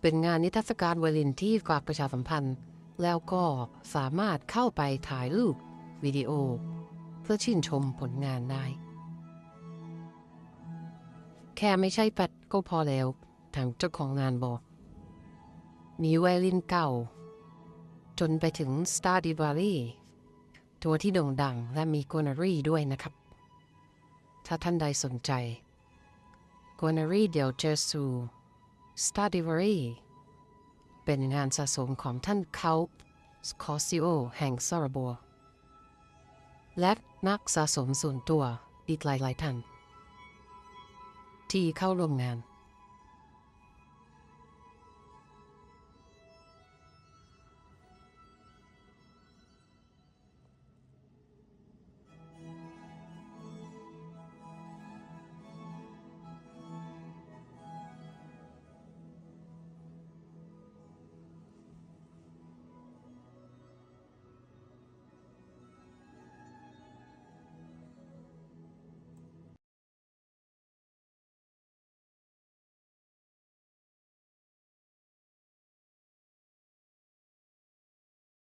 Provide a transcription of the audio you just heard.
เป็นงานนิทรรศการไวอลินที่ฝากประชาสัมพันธ์ แล้วก็สามารถเข้าไปถ่ายรูปวิดีโอ เพื่อชื่นชมผลงานได้ แค่ไม่ใช่แปดก็พอแล้วทางเจ้าของงานบอก มีไวอลินเก่า จนไปถึง Stradivari ตัวที่โด่งดังและมีโกนารีด้วยนะครับ ถ้าท่านใดสนใจโกนารีเดลเจสู Stradivari เป็นงานสะสมของท่านเคาสคอซิโอแห่งซาราบัว และนักสะสมส่วนตัวอีกหลายๆท่าน ที่เข้าร่วมงาน